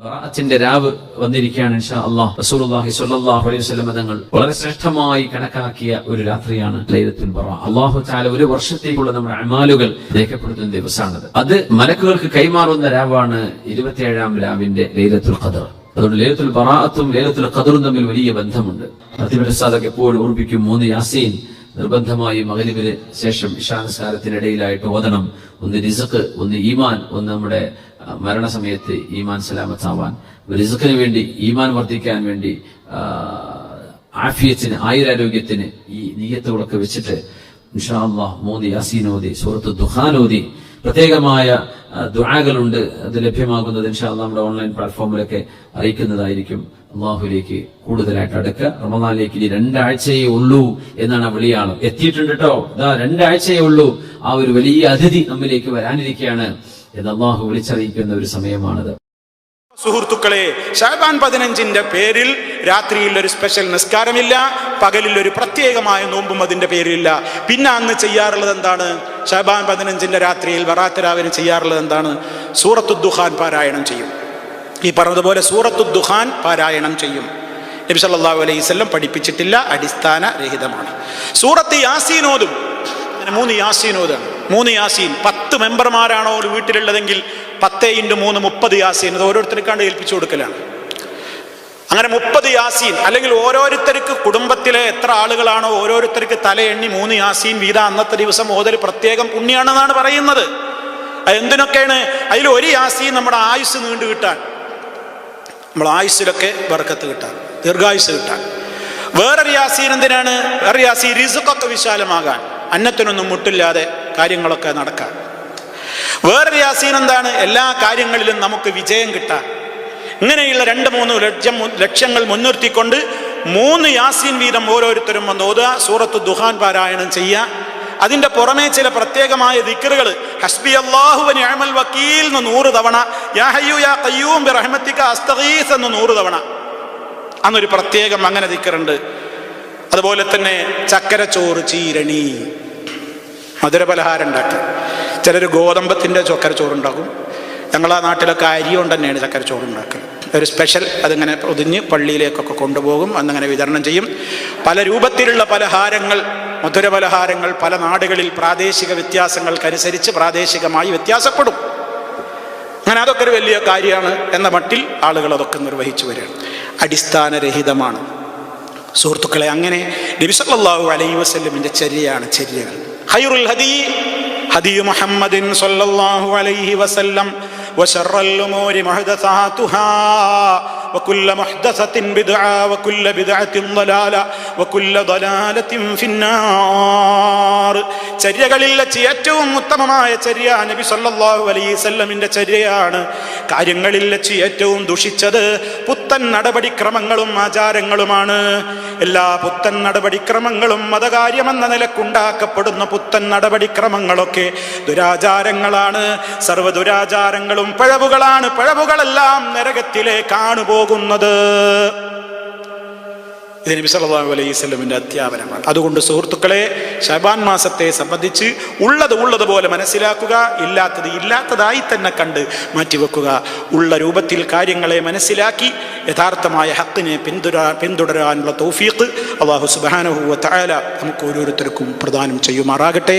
ബറാഅത്തിന്റെ രാവ് വന്നിരിക്കുകയാണ് ഇൻഷാ അല്ലാഹ് റസൂലുള്ളാഹി സ്വല്ലല്ലാഹു അലൈഹി വസല്ലം തങ്ങൾ വളരെ ശ്രേഷ്ഠമായി കണക്കാക്കിയ ഒരു രാത്രിയാണ് ലൈലത്തുൽ ബറ. അല്ലാഹു തആല ഒരു വർഷത്തേക്കുള്ള നമ്മുടെ അമാലുകൾ രേഖപ്പെടുത്തുന്ന ദിവസമാണത് അത് മലക്കുകൾക്ക് കൈമാറുന്ന രാവാണ് ഇരുപത്തിയേഴാം രാവിന്റെ ലൈലത്തുൽ ഖദർ. അതുകൊണ്ട് ലൈലത്തുൽ ബറാഅത്തും ലൈലത്തുൽ ഖദറും തമ്മിൽ വലിയ ബന്ധമുണ്ട്. പ്രതിഫലസാദൊക്കെ എപ്പോഴും ഓർപ്പിക്കും മൂന്ന് യാസീൻ നിർബന്ധമായി മകരിവിന് ശേഷം ഇഷാനസ്കാരത്തിനിടയിലായിട്ട് ഓതണം. ഒന്ന് റിസക്ക് ഒന്ന് ഈമാൻ ഒന്ന് നമ്മുടെ മരണസമയത്ത് ഈമാൻ സലാമത്താവാൻ. റിസക്കിന് വേണ്ടി ഈമാൻ വർദ്ധിക്കാൻ വേണ്ടി ആഫിയത്തിന് ആയുരാരോഗ്യത്തിന് ഈ നീയത്തുകളൊക്കെ വെച്ചിട്ട് ഇൻഷാ അള്ളാഹ് മോദി യാസീൻ ഓതി സൂറത്ത് ഓതി. പ്രത്യേകമായ ദുആകളുണ്ട്. അത് ലഭ്യമാകുന്നത് ഇൻഷാ അള്ളാഹ് നമ്മുടെ ഓൺലൈൻ പ്ലാറ്റ്ഫോമിലൊക്കെ അറിയിക്കുന്നതായിരിക്കും. അള്ളാഹുലേക്ക് കൂടുതലായിട്ട് അടുക്കുക. റമദാനിലേക്ക് ഇനി രണ്ടാഴ്ചയേ ഉള്ളൂ എന്നാണ് ആ വിളിയാളം. എത്തിയിട്ടുണ്ട് കേട്ടോ ഇതാ രണ്ടാഴ്ചയേ ഉള്ളൂ. ആ ഒരു വലിയ അതിഥി നമ്മിലേക്ക് വരാനിരിക്കുകയാണ് എന്ന് അള്ളാഹു വിളിച്ചറിയിക്കുന്ന ഒരു സമയമാണത്. സുഹൃത്തുക്കളെ ഷാബാൻ പതിനഞ്ചിന്റെ പേരിൽ രാത്രിയിൽ ഒരു സ്പെഷ്യൽ നിസ്കാരമില്ല പകലിൽ ഒരു പ്രത്യേകമായ നോമ്പും അതിന്റെ പേരിലില്ല. പിന്നെ അന്ന് ചെയ്യാറുള്ളത് എന്താണ്? ഷാബാൻ പതിനഞ്ചിന്റെ രാത്രിയിൽ വറാത്തരാവിന് ചെയ്യാറുള്ളത് എന്താണ്? സൂറത്തു ദുഹാൻ പാരായണം ചെയ്യും. ഈ പറഞ്ഞതുപോലെ സൂറത്തു ദുഹാൻ പാരായണം ചെയ്യും. നബി സല്ലല്ലാഹു അലൈഹി വസല്ലം പഠിപ്പിച്ചിട്ടില്ല അടിസ്ഥാന രഹിതമാണ് സൂറത്ത് യാസീനോദും മൂന്ന് യാസീനോദാണ്. മൂന്ന് യാസീൻ. പത്ത് മെമ്പർമാരാണോ ഒരു വീട്ടിലുള്ളതെങ്കിൽ പത്തേ ഇന്റു മൂന്ന് മുപ്പത് യാസീൻ. അത് ഓരോരുത്തർക്കാണ്ട് ഏൽപ്പിച്ചു കൊടുക്കലാണ്. അങ്ങനെ മുപ്പത് യാസീൻ അല്ലെങ്കിൽ ഓരോരുത്തർക്ക് കുടുംബത്തിലെ എത്ര ആളുകളാണോ ഓരോരുത്തർക്ക് തല എണ്ണി മൂന്ന് യാസീൻ വീത അന്നത്തെ ദിവസം ഓതൽ പ്രത്യേകം പുണ്യാണെന്നാണ് പറയുന്നത്. എന്തിനൊക്കെയാണ്? അതിൽ ഒരു യാസീൻ നമ്മുടെ ആയുസ് നീണ്ടു കിട്ടാൻ. നമ്മൾ ആയുസ്സിലൊക്കെ ബർക്കത്ത് കിട്ടാൻ ദീർഘായുസ് കിട്ടാൻ. വേറൊരു യാസീൻ എന്തിനാണ്? വേറെ യാസീൻ റിസുക്കൊക്കെ വിശാലമാകാൻ. അന്നത്തിനൊന്നും മുട്ടില്ലാതെ കാര്യങ്ങളൊക്കെ നടക്കാം. വേറൊരു യാസീൻ എന്താണ്? എല്ലാ കാര്യങ്ങളിലും നമുക്ക് വിജയം കിട്ടാൻ. ഇങ്ങനെയുള്ള രണ്ട് മൂന്ന് ലക്ഷ്യം ലക്ഷ്യങ്ങൾ മുൻനിർത്തിക്കൊണ്ട് മൂന്ന് യാസീൻ വീതം ഓരോരുത്തരും വന്ന് ഓതുക സൂറത്ത് ദുഹാൻ പാരായണം ചെയ്യുക അതിന്റെ പുറമെ ചില പ്രത്യേകമായ ദിക്കറുകൾ ഹസ്ബി അള്ളാഹുവിന് അമൽ വക്കീൽ എന്ന് നൂറ് തവണ യാ ഹയ്യു യാ എന്ന് നൂറ് തവണ. അന്നൊരു പ്രത്യേകം അങ്ങനെ ദിക്കറുണ്ട് അതുപോലെ തന്നെ ചക്കരച്ചോറ് ചീരണി. മധുരപലഹാരം ഉണ്ടാക്കി ചിലർ ഗോതമ്പത്തിന്റെ ചക്കരച്ചോറുണ്ടാക്കും ഞങ്ങളാ നാട്ടിലൊക്കെ അരി കൊണ്ട് തന്നെയാണ് ചക്കരച്ചോറ് ഉണ്ടാക്കുക ഒരു സ്പെഷ്യൽ അതിങ്ങനെ പൊതിഞ്ഞ് പള്ളിയിലേക്കൊക്കെ കൊണ്ടുപോകും അന്നങ്ങനെ വിതരണം ചെയ്യും. പല രൂപത്തിലുള്ള പലഹാരങ്ങൾ മധുര പലഹാരങ്ങൾ പല നാടുകളിൽ പ്രാദേശിക വ്യത്യാസങ്ങൾക്കനുസരിച്ച് പ്രാദേശികമായി വ്യത്യാസപ്പെടും. അങ്ങനെ അതൊക്കെ ഒരു വലിയ കാര്യമാണ് എന്ന മട്ടിൽ ആളുകൾ അതൊക്കെ നിർവഹിച്ചു വരികയാണ്. അടിസ്ഥാനരഹിതമാണ്. സുഹൃത്തുക്കളെ അങ്ങനെ നബിസല്ലാഹു അലൈ വസ്ലമിന്റെ ചര്യയാണ് ചര്യകൾ. ഹൈറുൽ ഹദീ ഹദീ മുഹമ്മദിൻ സല്ലല്ലാഹു അലൈഹി വസല്ലം وشر الأمور محدثاتها وكل محدثة بدعة وكل بدعة ضلالة വെച്ച് ഏറ്റവും ഉത്തമമായ ചര്യ നബി സല്ലാഹു അലൈസല്ലമിന്റെ ചര്യയാണ്. കാര്യങ്ങളിൽ വെച്ച് ഏറ്റവും ദുഷിച്ചത് പുത്തൻ നടപടിക്രമങ്ങളും ആചാരങ്ങളുമാണ്. എല്ലാ പുത്തൻ നടപടിക്രമങ്ങളും മതകാര്യമെന്ന നിലക്കുണ്ടാക്കപ്പെടുന്ന പുത്തൻ നടപടിക്രമങ്ങളൊക്കെ ദുരാചാരങ്ങളാണ്. സർവ ദുരാചാരങ്ങളും പഴവുകളാണ്. പഴവുകളെല്ലാം നരകത്തിലേക്ക് കാണുപോകുന്നത് ഇത് നബി സല്ലല്ലാഹു അലൈഹി സ്വലമിന്റെ അധ്യാപനമാണ്. അതുകൊണ്ട് സുഹൃത്തുക്കളെ ഷബാൻ മാസത്തെ സംബന്ധിച്ച് ഉള്ളത് ഉള്ളതുപോലെ മനസ്സിലാക്കുക ഇല്ലാത്തത് ഇല്ലാത്തതായി തന്നെ കണ്ട് മാറ്റിവെക്കുക. ഉള്ള രൂപത്തിൽ കാര്യങ്ങളെ മനസ്സിലാക്കി യഥാർത്ഥമായ ഹക്കിനെ പിന്തുടരാ പിന്തുടരാനുള്ള തൗഫീഖ് അള്ളാഹു സുബ്ഹാനഹു വ തആല നമുക്ക് ഓരോരുത്തർക്കും പ്രദാനം ചെയ്യുമാറാകട്ടെ.